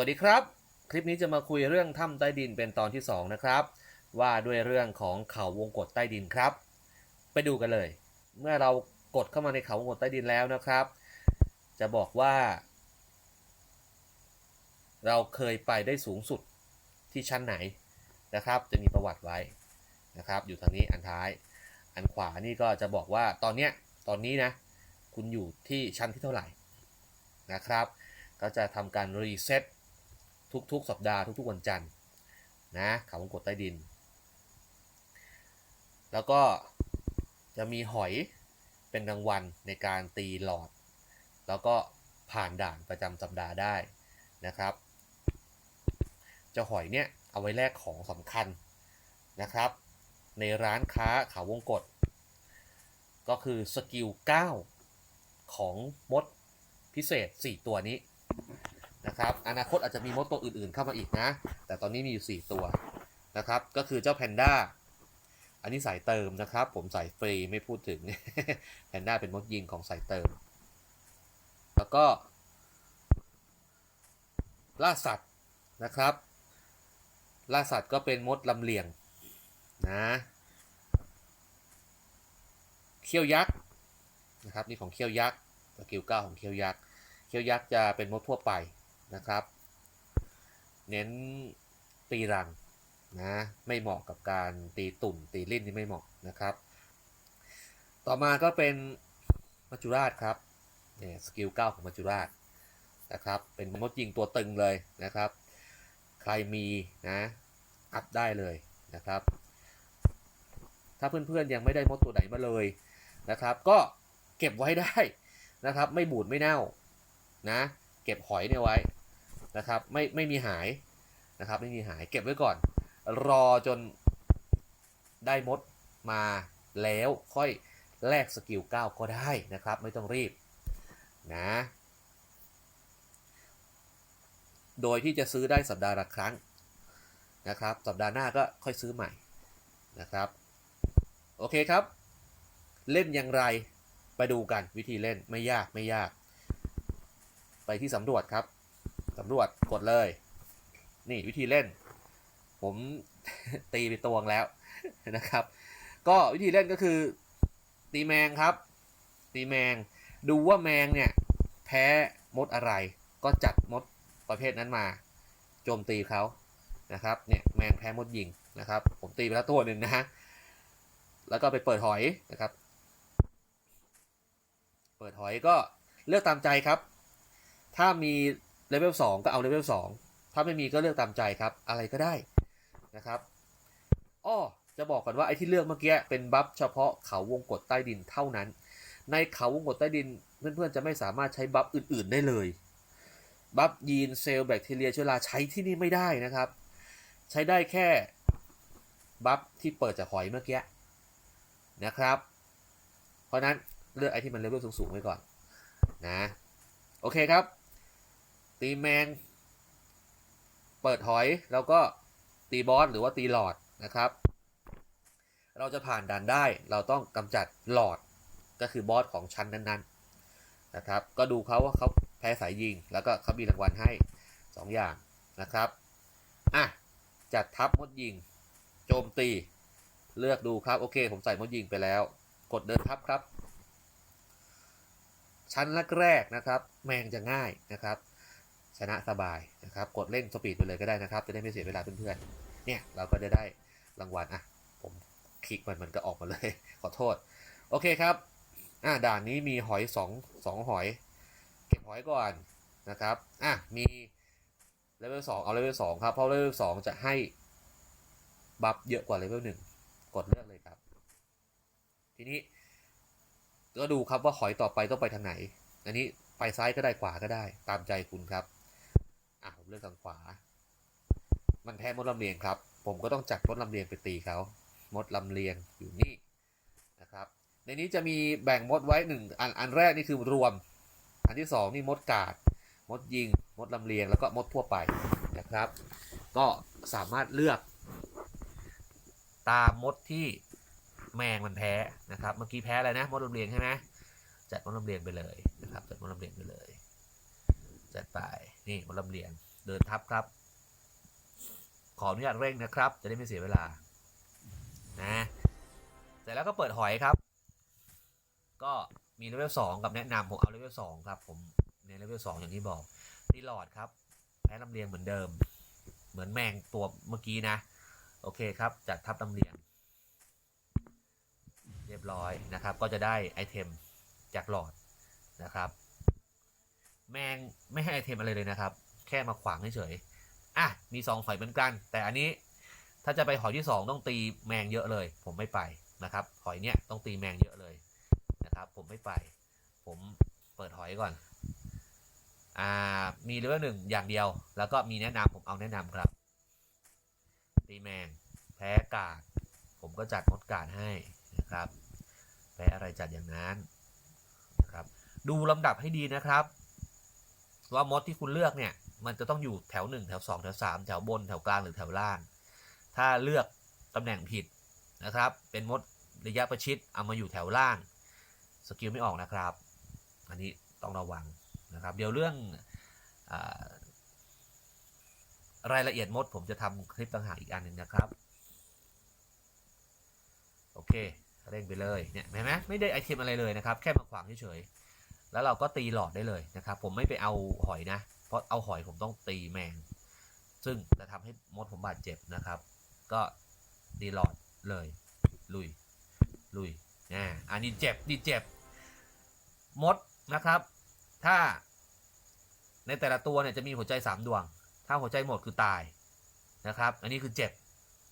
วัสดีครับ คลิปนี้จะมาคุยเรื่องถ้ำใต้ดินเป็นตอนที่ 2 นะครับ ว่าด้วยเรื่องของเขาวงกฏใต้ดินครับ ไปดูกันเลย เมื่อเรากดเข้ามาในเขาวงกฏใต้ดินแล้วนะครับ จะบอกว่า เราเคยไปได้สูงสุดที่ชั้นไหนนะครับ จะมีประวัติไว้นะครับ อยู่ทางนี้อันท้าย อันขวานี่ก็จะบอกว่าตอนเนี้ยตอนนี้นะ คุณอยู่ที่ชั้นที่เท่าไหร่นะครับ ก็จะทำการรีเซ็ต ทุกๆ สัปดาห์ทุกๆวันจันทร์นะเขาวงกฏใต้ดิน แล้วก็จะมีหอยเป็นรางวัลในการตีหลอด แล้วก็ผ่านด่านประจำสัปดาห์ได้นะครับ เจ้าหอยเนี่ยเอาไว้แลกของสำคัญนะครับ ในร้านค้าเขาวงกฏก็คือสกิล 9 ของมดพิเศษ 4 ตัวนี้ นะครับ อนาคตอาจจะมีมดตัวอื่นๆเข้ามาอีกนะ แต่ตอนนี้มีอยู่ 4 ตัวนะครับ ก็คือเจ้าแพนด้า อันนี้สายเติมนะครับ ผมใส่ฟรีไม่พูดถึง แพนด้าเป็นมดยิงของสายเติม แล้วก็ล่าสัตว์นะครับ ล่าสัตว์ก็เป็นมดลำเลียงนะเขี้ยวยักษ์นะครับนี่ของเขี้ยวยักษ์สกิลเก้าของเขี้ยวยักษ์เขี้ยวยักษ์จะเป็นมดทั่วไป นะครับ เน้นตีรังนะไม่เหมาะกับการตีตุ่นตีลิ้นนี่ไม่เหมาะนะครับ ต่อมาก็เป็นมัจจุราชครับเนี่ยสกิลเก้าของมัจจุราชนะครับเป็นมดยิงตัวตึงเลยนะครับ ใครมีนะอัพได้เลยนะครับ ถ้าเพื่อนๆยังไม่ได้มดตัวไหนมาเลยนะครับ ก็เก็บไว้ได้นะครับ ไม่บูดไม่เน่านะ เก็บหอยเนี่ยไว้ นะครับไม่ไม่มีหายนะครับไม่มีหายเก็บไว้ก่อน รอจนได้มดมาแล้วค่อยแลกสกิล 9 ก็ได้นะครับ ไม่ต้องรีบนะโดยที่จะซื้อได้สัปดาห์ละครั้งนะครับ สัปดาห์หน้าก็ค่อยซื้อใหม่นะครับ โอเคครับ เล่นอย่างไรไปดูกันวิธีเล่นไม่ยากไม่ยาก ไปที่สำรวจครับ สำรวจกดเลย นี่วิธีเล่น ผมตีไปตวงแล้วนะครับ ก็วิธีเล่นก็คือ ตีแมงครับ ตีแมงดูว่าแมงเนี่ยแพ้มดอะไร ก็จัดมดประเภทนั้นมา โจมตีเขานะครับเนี่ยแมงแพ้มดยิงนะครับ ผมตีไปแล้วตัวหนึ่งนะฮะแล้วก็ไปเปิดหอยนะครับ เปิดหอยก็เลือกตามใจครับ ถ้ามี เลเวล2ก็เอาเลเวล2ถ้าไม่มีก็เลือกตามใจครับ อะไรก็ได้นะครับอ้อจะบอกก่อนว่าไอ้ที่เลือกเมื่อกี้เป็นบัฟเฉพาะเขาวงกฏใต้ดินเท่านั้น ในเขาวงกฏใต้ดินเพื่อนๆจะไม่สามารถใช้บัฟอื่นๆได้เลย บัฟยีนเซลล์แบคทีเรียเชื้อราใช้ที่นี่ไม่ได้นะครับ ใช้ได้แค่บัฟที่เปิดจากหอยเมื่อกี้นะครับ เพราะนั้นเลือกไอ้ที่มันเลเวลสูงๆไว้ก่อนนะ โอเคครับ ตีแมง เปิดหอยแล้วก็ตีบอสหรือว่าตีหลอดนะครับ เราจะผ่านด่านได้เราต้องกำจัดหลอดก็คือบอสของชั้นนั้นๆนะครับ ก็ดูเขาว่าเขาแพ้สายยิง แล้วก็เขามีรางวัลให้ 2 อย่างนะครับอะจัดทับมดยิง โจมตี เลือกดูครับ โอเค ผมใส่มดยิงไปแล้ว กดเดินทับครับ ชั้นแรกๆนะครับ แมงจะง่ายนะครับ ชนะสบายนะครับ กดเล่นสปีดไปเลยก็ได้นะครับ จะได้ไม่เสียเวลาเพื่อนๆ เนี่ยเราก็จะได้รางวัลอะ ผมคลิกมันมันก็ออกมาเลย ขอโทษ โอเคครับ อะด่านนี้มีหอยสองสองหอย เก็บหอยก่อนนะครับ อะมีเลเวลสองเอาเลเวลสองครับ เพราะเลเวลสองจะให้บัฟเยอะกว่าเลเวลหนึ่งกดเลือกเลยครับ ทีนี้ก็ดูครับว่าหอยต่อไปต้องไปทางไหน อันนี้ไปซ้ายก็ได้ขวาก็ได้ตามใจคุณครับ อะผมเลือกทางขวา มันแพ้มดลำเลียงครับ ผมก็ต้องจัดมดลำเลียงไปตีเขา มดลำเลียงอยู่นี่นะครับ ในนี้จะมีแบ่งมดไว้หนึ่งอัน อันแรกนี่คือรวม อันที่สองนี่มดกาด มดยิง มดลำเลียง แล้วก็มดทั่วไปนะครับ ก็สามารถเลือกตามมดที่แมงมันแพ้นะครับ เมื่อกี้แพ้อะไรนะ มดลำเลียงใช่ไหมจัดมดลำเลียงไปเลยนะครับ จัดมดลำเลียงไปเลย จัดไป นี่มดลำเลียงเดินทับครับ ขออนุญาตเร่งนะครับ จะได้ไม่เสียเวลา นะเสร็จแล้วก็เปิดหอยครับ ก็มีเลเวลสองกับแนะนำผมเอาเลเวลสองครับ ผมในเลเวลสองอย่างที่บอกตีหลอดครับ แพ้ลำเลียงเหมือนเดิม เหมือนแมงตัวเมื่อกี้นะ โอเคครับ จัดทับลำเลียง เรียบร้อยนะครับ ก็จะได้ไอเทมจากหลอดนะครับ แมงไม่ให้ไอเทมอะไรเลยนะครับ แค่มาขวางเฉยๆอะมีสองหอยเหมือนกัน แต่อันนี้ถ้าจะไปหอยที่สองต้องตีแมงเยอะเลย ผมไม่ไปนะครับ หอยเนี้ยต้องตีแมงเยอะเลยนะครับ ผมไม่ไป ผมเปิดหอยก่อนอ่ามีเลเวลหนึ่งอย่างเดียว แล้วก็มีแนะนำผมเอาแนะนำครับ ตีแมงแพ้กาดผมก็จัดมดกาดให้นะครับแพ้อะไรจัดอย่างนั้นนะครับ ดูลำดับให้ดีนะครับ ว่ามดที่คุณเลือกเนี่ย มันจะต้องอยู่แถว 1 แถว 2 แถว 3 แถวบนแถวกลางหรือแถวล่าง ถ้าเลือกตำแหน่งผิดนะครับ เป็นมดระยะประชิดเอามาอยู่แถวล่าง สกิลไม่ออกนะครับ อันนี้ต้องระวังนะครับ เดี๋ยวเรื่องอารายละเอียดมดผมจะทำคลิปต่างหากอีกอันหนึ่งนะครับ โอเค เร่งไปเลยเนี่ยเห็นไหมไม่ได้ไอเทมอะไรเลยนะครับ แค่มาขวางเฉยๆ แล้วเราก็ตีหลอดได้เลยนะครับ ผมไม่ไปเอาหอยนะ เพราะเอาหอยผมต้องตีแมง ซึ่งจะทำให้มดผมบาดเจ็บนะครับ ก็ตีหลอดเลย ลุย ลุยอ่าอันนี้เจ็บนี่เจ็บ มดนะครับ ถ้าในแต่ละตัวเนี่ยจะมีหัวใจสามดวง ถ้าหัวใจหมดคือตายนะครับ อันนี้คือเจ็บ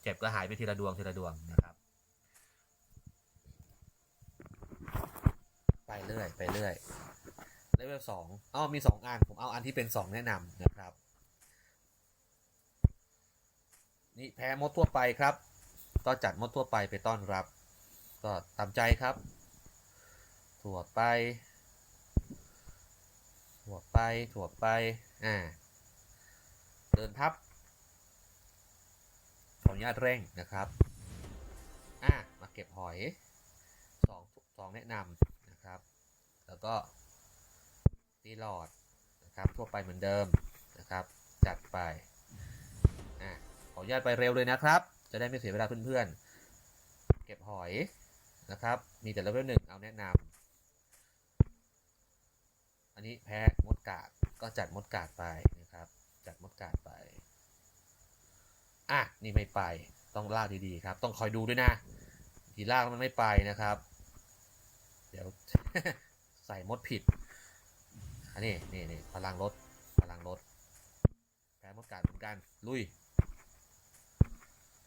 เจ็บก็หายไปทีละดวงทีละดวงนะครับ ไปเรื่อย ไปเรื่อย เวลสองอ๋อมีสองอัน ผมเอาอันที่เป็นสองแนะนำนะครับ นี่แพ้มดทั่วไปครับก็จัดมดทั่วไปไปต้อนรับ ก็ตามใจครับถั่วไปถั่วไปถั่วไปอ่าเดินทับขออนุญาตเร่งนะครับอะมาเก็บหอยสองสองแนะนำนะครับ แล้วก็ ตีหลอดนะครับทั่วไปเหมือนเดิมนะครับ จัดไปอะขออนุญาตไปเร็วเลยนะครับ จะได้ไม่เสียเวลาเพื่อนๆ เก็บหอยนะครับ มีแต่เลเวลหนึ่งเอาแนะนำอันนี้แพ้มดกาดก็จัดมดกาดไปนะครับ จัดมดกาดไปอะนี่ไม่ไปต้องลากดีๆครับ ต้องคอยดูด้วยนะทีลากมันไม่ไปนะครับ เดี๋ยวใส่มดผิด อันนี้นี่นี่พลังลดพลังลดแพ้มดกาดเหมือนกันลุย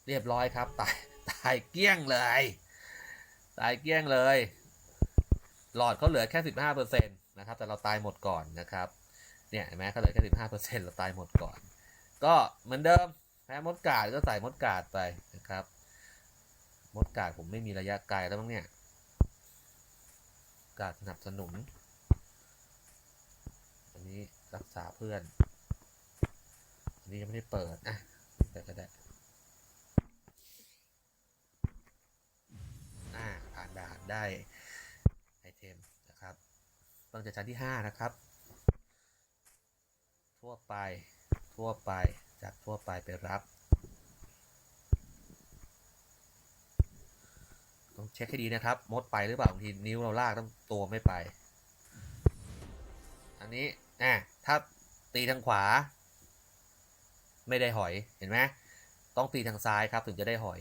เรียบร้อยครับ ตายตายเกลี้ยงเลย ตายเกลี้ยงเลย หลอดเขาเหลือแค่สิบห้าเปอร์เซ็นต์นะครับ แต่เราตายหมดก่อนนะครับเนี่ยเห็นไหมเขาเหลือแค่สิบห้าเปอร์เซ็นต์เราตายหมดก่อน ก็เหมือนเดิมแพ้มดกาดก็ใส่มดกาดไปนะครับ มดกาดผมไม่มีระยะไกลแล้วมั้งเนี่ยกาดสนับสนุน นี้รักษาเพื่อน อันนี้ยังไม่ได้เปิดอะเปิดก็ได้อ่าผ่านด่านได้ไอเทมนะครับต้องจากชั้นที่ห้านะครับ ทั่วไปทั่วไปจากทั่วไปไปรับ ต้องเช็คให้ดีนะครับ มดไปหรือเปล่าบางทีนิ้วเราลากต้องตัวไม่ไป อันนี้ อะถ้าตีทางขวา ไม่ได้หอยเห็นไหมต้องตีทางซ้ายครับถึงจะได้หอย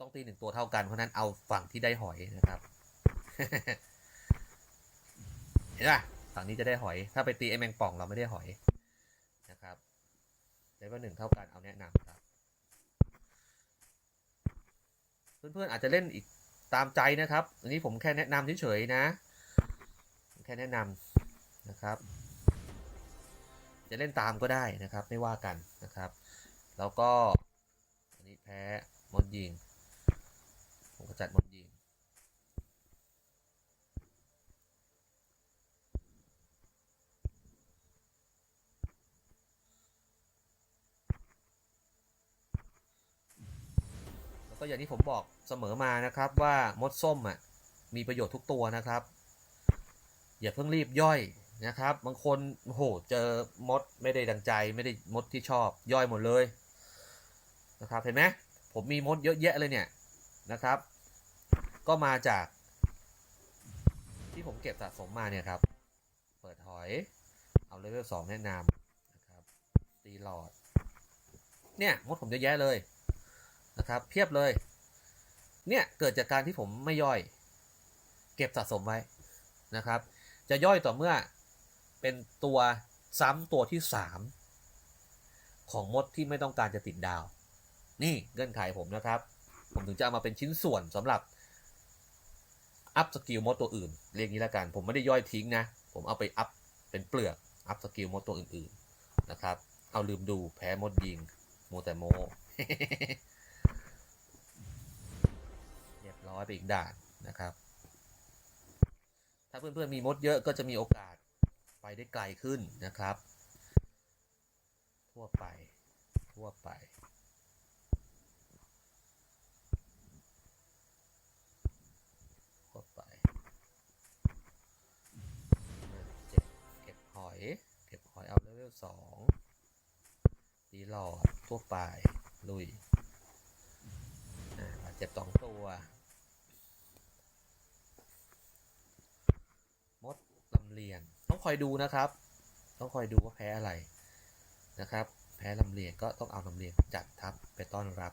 ต้องตีหนึ่งตัวเท่ากันเพราะนั้นเอาฝั่งที่ได้หอยนะครับ เห็นป่ะฝั่งนี้จะได้หอย ถ้าไปตีไอแมงป่องเราไม่ได้หอยนะครับเลเวลหนึ่งเท่ากันเอาแนะนำครับ เพื่อนๆอาจจะเล่นอีกตามใจนะครับ อันนี้ผมแค่แนะนำเฉยๆนะ แค่แนะนำ นะครับ จะเล่นตามก็ได้นะครับไม่ว่ากันนะครับ แล้วก็อันนี้แพ้มดยิง ผมก็จัดมดยิงแล้วก็อย่างที่ผมบอกเสมอมานะครับว่ามดส้มอะมีประโยชน์ทุกตัวนะครับ อย่าเพิ่งรีบย่อย นะครับ บางคนโหเจอมดไม่ได้ดังใจไม่ได้มดที่ชอบย่อยหมดเลยนะครับเห็นไหมผมมีมดเยอะแยะเลยเนี่ยนะครับ ก็มาจากที่ผมเก็บสะสมมาเนี่ยครับ เปิดหอย เอาเลเวลสองแนะนำนะครับตีหลอด เนี่ยมดผมเยอะแยะเลยนะครับ เพียบเลย เนี่ยเกิดจากการที่ผมไม่ย่อย เก็บสะสมไว้นะครับ จะย่อยต่อเมื่อ เป็นตัวซ้ำตัวที่สามของมดที่ไม่ต้องการจะติดดาว นี่เงื่อนไขผมนะครับ ผมถึงจะเอามาเป็นชิ้นส่วนสำหรับอัพสกิลมดตัวอื่น เรียกนี้ล้วกัน ผมไม่ได้ย่อยทิ้งนะ ผมเอาไปอัพเป็นเปลือก อัพสกิลมดตัวอื่นๆนะครับ เอาลืมดูแพ้มดยิงโมแต่โมเรียบร้อยไปอีกด่านนะครับ ถ้าเพื่อนๆมีมดเยอะก็จะมีโอกาส ไปได้ไกลขึ้นนะครับ ทั่วไป ทั่วไป ทั่วไปเจ็บเก็บหอย เก็บหอยเอาเลเวลสองตีหลอดทั่วไป ลุยเจ็บสองตัวมดลำเลียง ต้องคอยดูนะครับ ต้องคอยดูว่าแพ้อะไรนะครับ แพ้ลำเลียงก็ต้องเอาลำเลียงจัดทัพไปต้อนรับ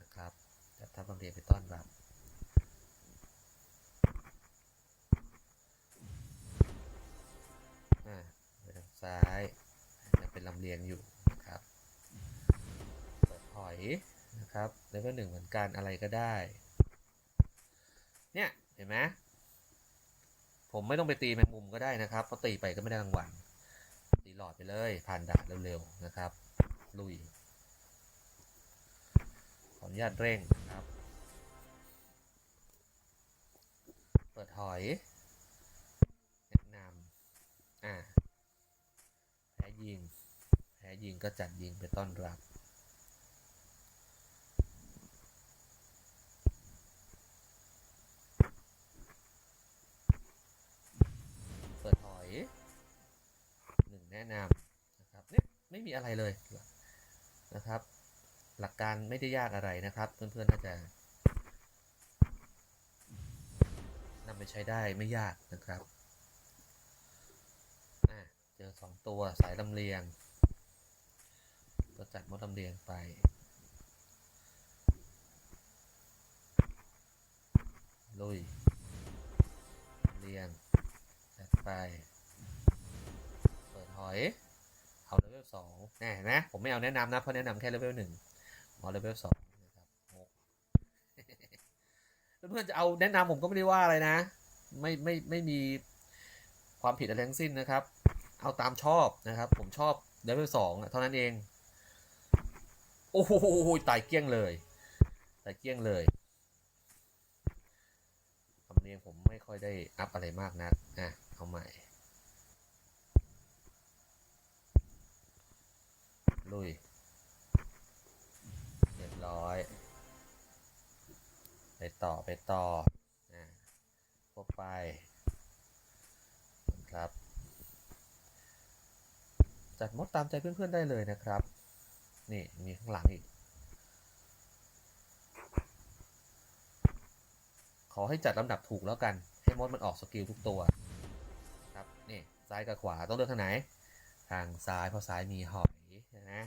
นะครับ จัดทัพลำเลียงไปต้อนรับอ่าไปทางซ้ายยังเป็นลำเลียงอยู่นะครับเปิดหอยนะครับเลเวลหนึ่งเหมือนกันอะไรก็ได้ เนี่ย เห็นไหม ผมไม่ต้องไปตีแมงมุมก็ได้นะครับเพราะตีไปก็ไม่ได้รางวัลตีหลอดไปเลย ผ่านด่านเร็วๆนะครับ ลุย ขออนุญาตเร่งนะครับ เปิดหอยแนะนำอ่าแพ้ยิง แพ้ยิงก็จัดยิงไปต้อนรับ นึ่งแนะนำนะครับเนี่ยไม่มีอะไรเลยนะครับ หลักการไม่ได้ยากอะไรนะครับ เพื่อนๆน่าจะนำไปใช้ได้ไม่ยากนะครับเจอสองตัวสายลำเลียง ก็จัดมดลำเลียงไปลุยเลียงจัดไป อยเอาเลเวลสองแน่เห็นไหมผมไม่เอาแนะนำนะ เพราะแนะนำแค่เลเวลหนึ่งเอาเลเวลสองนะครับงกเพื่อนๆจะเอาแนะนำผมก็ไม่ได้ว่าอะไรนะ ไม่ไม่ไม่มีความผิดอะไรทั้งสิ้นนะครับ เอาตามชอบนะครับ ผมชอบเลเวลสองเท่านั้นเอง โอ้โหตายเกี้ยงเลยตายเกี้ยงเลยคำเนียงผมไม่ค่อยได้อัพอะไรมากนักอะเอาใหม่ ลุย เรียบร้อย ไปต่อไปต่ออะพวกไปครับ จัดมดตามใจเพื่อนๆได้เลยนะครับ นี่มีข้างหลังอีก ขอให้จัดลำดับถูกแล้วกัน ให้มดมันออกสกิลทุกตัว ครับ นี่ ซ้ายกับขวาต้องเลือกทางไหน ทางซ้ายเพราะซ้ายมีหอย นะ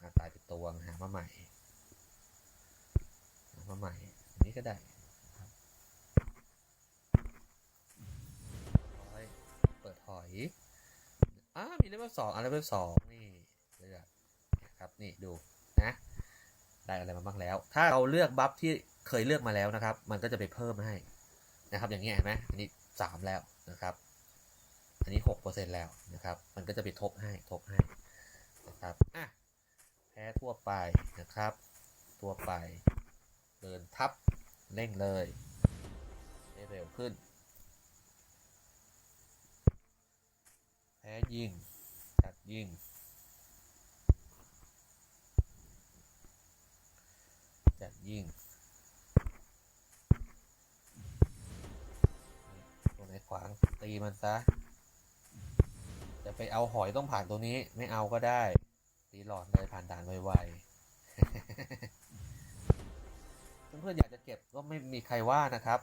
อาตายไปตัวหามาใหม่หามาใหม่อันนี้ก็ได้อยเปิดหอยอ้ามีเลเวลสองอะเลเวลสองนี่เลือกนะครับนี่ดูนะได้อะไรมาบ้างแล้ว ถ้าเราเลือกบัฟที่เคยเลือกมาแล้วนะครับ มันก็จะไปเพิ่มให้นะครับ อย่างนี้เห็นไหมอันนี้สามแล้วนะครับ อันนี้หกเปอร์เซ็นแล้วนะครับ มันก็จะไปทบให้ทบให้นะครับอะแพ้ทั่วไปนะครับ ทั่วไป เดินทับเร่งเลยให้เร็วขึ้น แพ้ยิงจัดยิงจัดยิงตัวไหนขวางตีมันซะ จะไปเอาหอยต้องผ่านตัวนี้ ไม่เอาก็ได้ ตีหลอดเลยผ่านด่านไวๆเพื่อนๆอยากจะเก็บก็ไม่มีใครว่านะครับ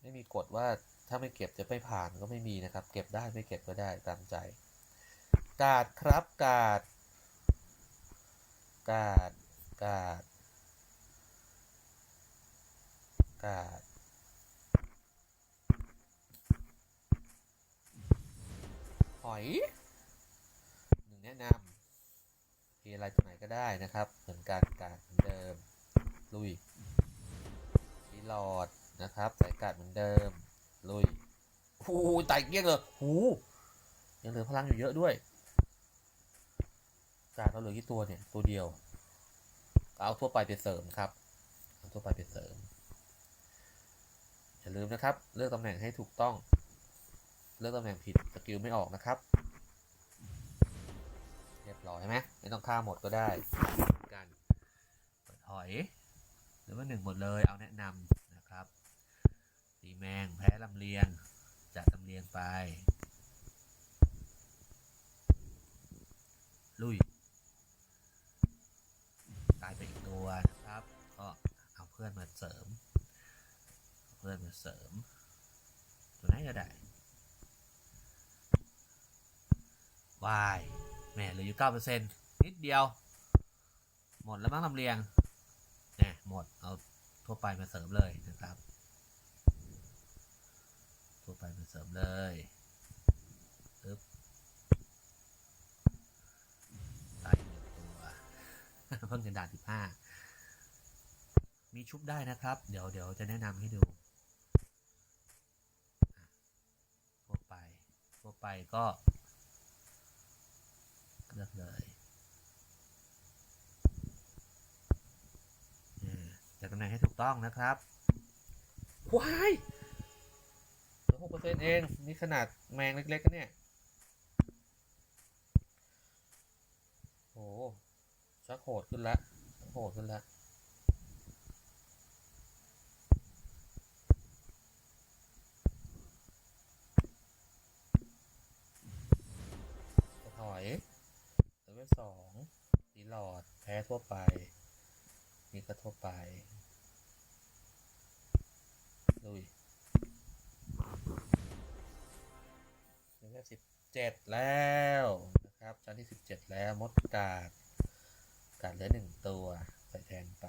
ไม่มีกฎว่าถ้าไม่เก็บจะไม่ผ่านก็ไม่มีนะครับ เก็บได้ไม่เก็บก็ได้ตามใจ กาดครับกาด กาด กาด กาด หอยหนึ่งแนะนำมีอะไรตัวไหนก็ได้นะครับ เหมือนกันการเหมือนเดิม ลุยรีหลอดนะครับใส่กาดเหมือนเดิม ลุยโอ้โหไต่เกี้ยงเลยโอ้โหยังเหลือพลังอยู่เยอะด้วยกาดเราเหลือกี่ตัวเนี่ย ตัวเดียว เอาทั่วไปไปเสริมครับเอาทั่วไปไปเสริมอย่าลืมนะครับ เลือกตำแหน่งให้ถูกต้อง เลือกตำแหน่งผิดสกิลไม่ออกนะครับ เรียบร้อยใช่ไหมไม่ต้องฆ่าหมดก็ได้กันเปิดหอย หรือว่าหนึ่งหมดเลยเอาแนะนำนะครับตีแมงแพ้ลำเลียงจัดลำเลียงไป ลุยตายไปอีกตัวนะครับ ก็เอาเพื่อนมาเสริม เพื่อนมาเสริมตัวไหนก็ได้ วายแหม่เหลืออยู่เก้าเปอร์เซ็นต์นิดเดียว หมดแล้วมั้งลำเลียงแหมหมดเอาทั่วไปมาเสริมเลยนะครับ ทั่วไปมาเสริมเลยปึ๊บตายหนึ่งตัวเพิ่งจะด่านสิบห้ามีชุบได้นะครับ เดี๋ยวเดี๋ยวจะแนะนำให้ดูทั่วไปทั่วไปก็ เลือกเลยอ่าจัดตำแหน่งให้ถูกต้องนะครับว้ายเหลือหกเปอร์เซ็นต์เอง นี่ขนาดแมงเล็กๆกันเนี่ย โอ้ชักโหดขึ้นละโหดขึ้นละ ถอยเลเวล สองรีหลอดแพ้ทั่วไป นี่ก็ทั่วไปลุยเลเวลสิบเจ็ดแล้วนะครับชั้นที่สิบเจ็ดแล้วมดกาดกาดเหลือหนึ่งตัว ใส่แทนไป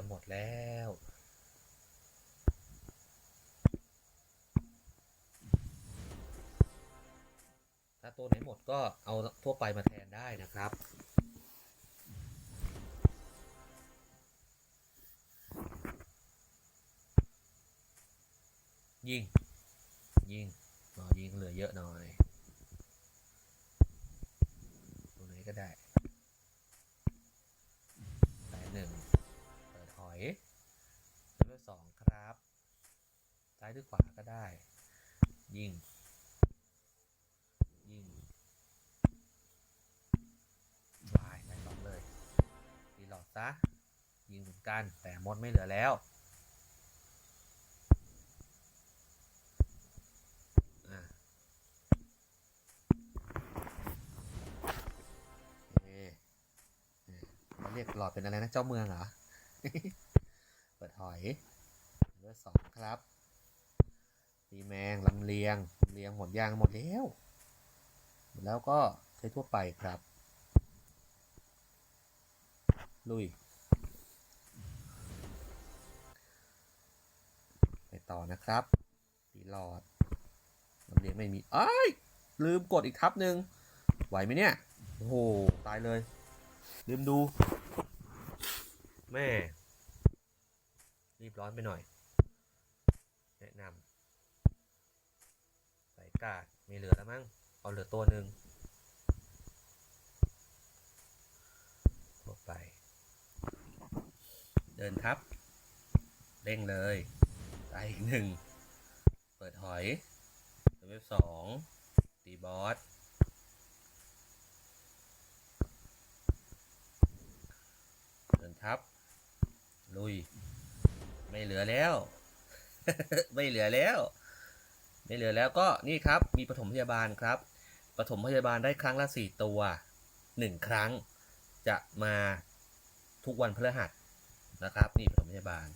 จะหมดแล้ว ถ้าตัวไหนหมดก็เอาทั่วไปมาแทนได้นะครับยิงยิงอ๋อยิงเหลือเยอะหน่อยตัวไหนก็ได้ายหรือขวาก็ได้ ยิง ยิงวายได้สองเลยรีหลอดซะ ยิงเหมือนกัน แต่มดไม่เหลือแล้วอะโอเรียกหลอดเป็นอะไรนะเจ้าเมืองเหรอ เปิดหอยเบอร์สองครับตี แมงลำเลียงลำเลียงหมดยางหมดแล้ว แล้วก็ใช้ทั่วไปครับ ลุย ไปต่อนะครับตีหลอดลำเลียงไม่มีอ้ยลืมกดอีกทับหนึ่งไหวไหมเนี่ย โอ้โห ตายเลย ลืมดู แม่ รีบร้อนไปหน่อย แนะนำ กาดมีเหลือแล้วมั้งเอาเหลือตัวหนึ่งทั่วไป เดินทับเด้งเลยตายอีกหนึ่งเปิดหอยเลเวลสองตีตีบอสเดินทับ ลุย ไม่เหลือแล้ว ไม่เหลือแล้ว ไม่เหลือแล้วก็นี่ครับมีปฐมพยาบาลครับปฐมพยาบาลได้ครั้งละสี่ตัวหนึ่งครั้ง จะมาทุกวันพฤหัสนะครับนี่ปฐมพยาบาล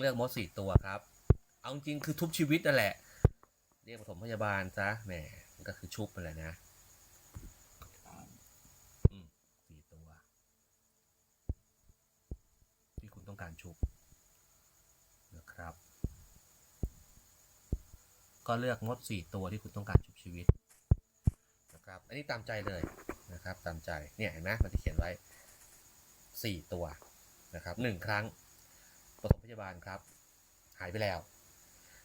เลือกมดสี่ตัวครับ เอาจริงคือทุบชีวิตนั่นแหละ เรียกปฐมพยาบาลซะแหมมันก็คือชุบนั่นแหละนะสี่ตัว ที่คุณต้องการชุบ ก็เลือกมดสี่ตัวที่คุณต้องการชุบชีวิตนะครับ อันนี้ตามใจเลยนะครับ ตามใจ เนี่ยเห็นไหมมันจะเขียนไว้สี่ตัวนะครับหนึ่งครั้งปฐมพยาบาลครับ หายไปแล้ว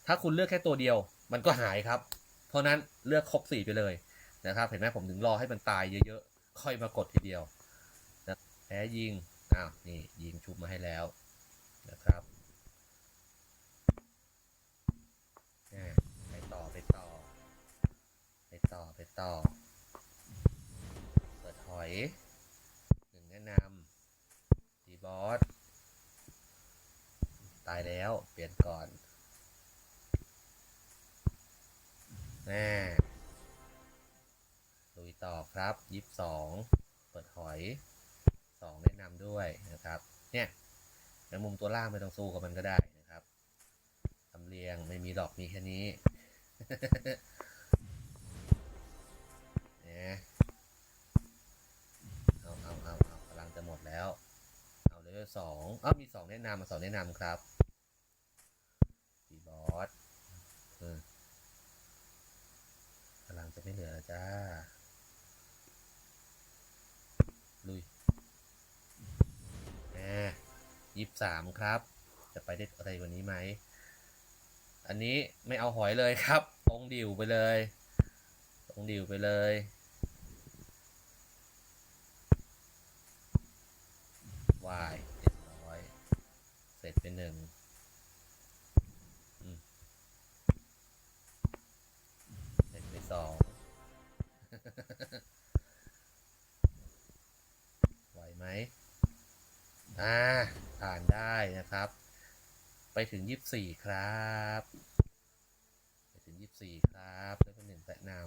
ถ้าคุณเลือกแค่ตัวเดียว มันก็หายครับ เพราะนั้นเลือกครบสี่ไปเลยนะครับ เห็นไหมผมถึงรอให้มันตายเยอะๆ ค่อยมากดทีเดียวนะแพ้ยิง อ้าว นี่ยิงชุบมาให้แล้วนะครับ ต่อ เปิดถอยหนึ่งแนะนำตีบอส ตายแล้วเปลี่ยนก่อนแน่ลุยต่อครับยิบสองเปิดหอยสองแนะนำด้วยนะครับ เนี่ยในมุมตัวล่างไม่ต้องสู้กับมันก็ได้นะครับตำเลียงไม่มีดอกมีแค่นี้ เอาเอาเอาเอาพลังจะหมดแล้ว เอาเลเวลสองอ้ามีสองแนะนำมาสองแนะนำครับดีบอสเออพลังจะไม่เหลือแล้วจ้า ลุยแหมยี่สามครับ จะไปได้อะไรว่านี้ไหม อันนี้ไม่เอาหอยเลยครับตรงดิวไปเลยตรงดิวไปเลย วายเรียบร้อย เสร็จไปหนึ่งเสร็จไปสองไหวไหมอ่าผ่านได้นะครับ ไปถึงยี่สี่ครับ ไปถึงยี่สี่ครับ แล้วก็หนึ่งแนะนำ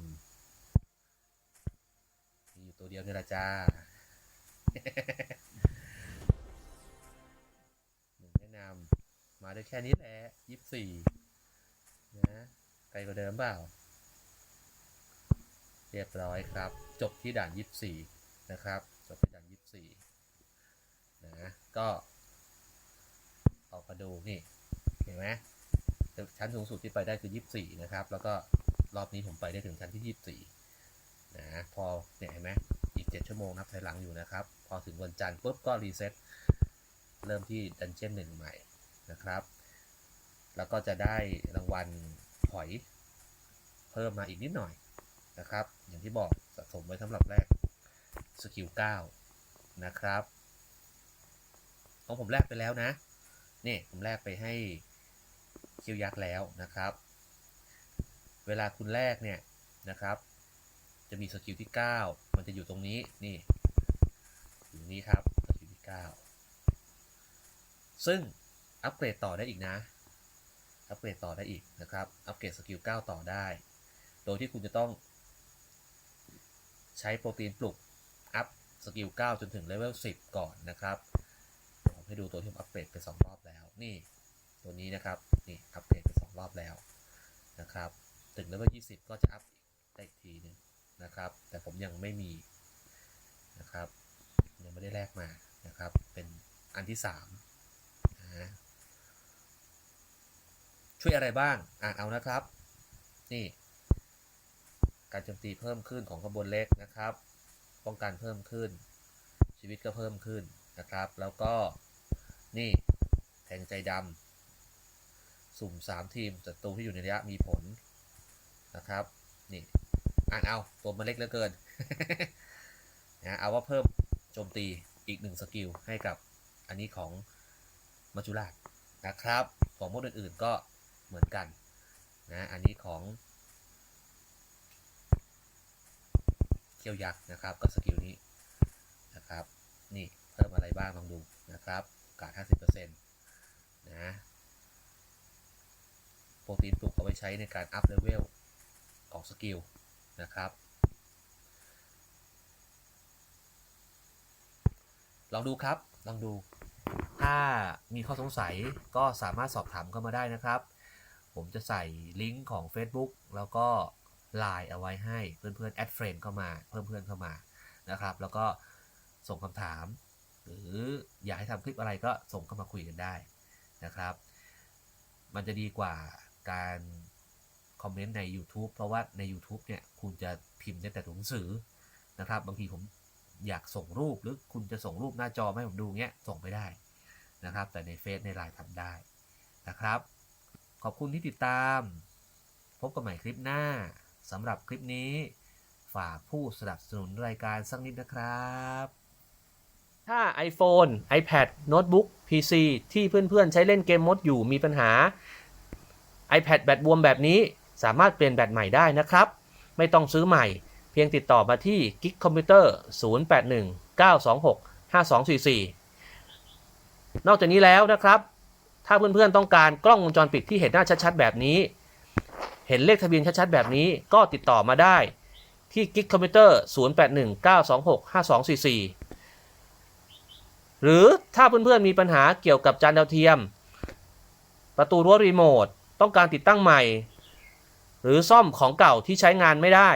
มีอยู่ตัวเดียวนี่ละจ้า งแนะนำมาได้แค่นี้แหละยี่สี่นะไกลกว่าเดิมเปล่า เรียบร้อยครับ จบที่ด่านยี่สี่นะครับ จบที่ด่านยี่สี่นะก็ออกมาดูนี่เห็นไหมชั้นสูงสุดที่ไปได้คือยี่สี่นะครับ แล้วก็รอบนี้ผมไปได้ถึงชั้นที่ยี่สี่นะพอเนี่ยเห็นไหมอีกเจ็ดชั่วโมงนับถอยหลังอยู่นะครับ พอถึงวันจันทร์ปุ๊บก็รีเซ็ต เริ่มที่ดันเจี้ยนหนึ่งใหม่นะครับ แล้วก็จะได้รางวัลหอยเพิ่มมาอีกนิดหน่อยนะครับ อย่างที่บอกสะสมไว้สำหรับแรกสกิล9นะครับของผมแลกไปแล้วนะนี่ผมแลกไปให้คิวยักษ์แล้วนะครับ เวลาคุณแลกเนี่ยนะครับ จะมีสกิลที่ 9 มันจะอยู่ตรงนี้นี่อยู่นี้ครับสกิลที่ 9 ซึ่งอัปเกรดต่อได้อีกนะ อัปเกรดต่อได้อีกนะครับ อัปเกรดสกิล9ต่อได้ โดยที่คุณจะต้องใช้โปรตีนปลุก อัพสกิล9จนถึงเลเวล10 ก่อนนะครับ ผมให้ดูตัวที่ผมอัปเกรดไป 2 รอบแล้ว นี่ตัวนี้นะครับ นี่อัปเกรดไป 2 รอบแล้วนะครับ ถึงเลเวล20 ก็จะอัพได้อีกทีหนึงนะครับ แต่ผมยังไม่มีนะครับ ยังไม่ได้แลกมานะครับ เป็นอันที่ 3 นะช่วยอะไรบ้าง อ่านเอานะครับ นี่ การโจมตีเพิ่มขึ้นของขบวนเล็กนะครับ ป้องกันเพิ่มขึ้น ชีวิตก็เพิ่มขึ้นนะครับ แล้วก็นี่แทงใจดำสุ่ม 3 ทีมศัตรูที่อยู่ในระยะมีผลนะครับ นี่ อ่านเอาตัวมันเล็กเหลือเกินนะเอาว่าเพิ่มโจมตีอีกหนึ่งสกิลให้กับอันนี้ของ มัจจุราชนะครับ ของมดอื่นๆก็เหมือนกันนะอันนี้ของเขี้ยวยักษ์นะครับก็สกิลนี้นะครับนี่เพิ่มอะไรบ้างลองดูนะครับโอกาส 50%นะโปรตีนปลุกเอาไว้ใช้ในการอัพเลเวลของสกิลนะครับลองดูครับ ลองดู ถ้ามีข้อสงสัยก็สามารถสอบถามเข้ามาได้นะครับ ผมจะใส่ลิงก์ของ Facebook แล้วก็ Line เอาไว้ให้เพื่อนๆแอดเฟรนเข้ามาเพิ่มเพื่อนเข้ามานะครับ แล้วก็ส่งคำถาม หรืออยากให้ทำคลิปอะไรก็ส่งเข้ามาคุยกันได้นะครับ มันจะดีกว่าการคอมเมนต์ใน YouTube เพราะว่าใน YouTube เนี่ยคุณจะพิมพ์ได้แต่ตัวหนังสือนะครับ บางทีผมอยากส่งรูปหรือคุณจะส่งรูปหน้าจอให้ผมดูเงี้ยส่งไม่ได้ นะครับ แต่ในเฟซในไลน์ทำได้นะครับ ขอบคุณที่ติดตาม พบกันใหม่คลิปหน้าสำหรับคลิปนี้ ฝากผู้สนับสนุนรายการสักนิดนะครับ ถ้า iPhone, iPad, Notebook, PC ที่เพื่อนๆ ใช้เล่นเกมมดอยู่มีปัญหา iPad แบตบวมแบบนี้สามารถเปลี่ยนแบตใหม่ได้นะครับ ไม่ต้องซื้อใหม่ เพียงติดต่อมาที่ Geek Computer 081 926 5244 นอกจากนี้แล้วนะครับ ถ้าเพื่อนๆต้องการกล้องวงจรปิดที่เห็นหน้าชัดๆแบบนี้ เห็นเลขทะเบียนชัดๆแบบนี้ก็ติดต่อมาได้ที่ Geek Computer 081 926 5244 หรือถ้าเพื่อนๆมีปัญหาเกี่ยวกับจานดาวเทียม ประตูรั้วรีโมทต้องการติดตั้งใหม่ หรือซ่อมของเก่าที่ใช้งานไม่ได้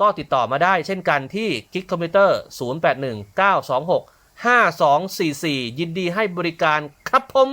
ก็ติดต่อมาได้เช่นกันที่ Geek Computer 081 926 5244 ยินดีให้บริการครับผม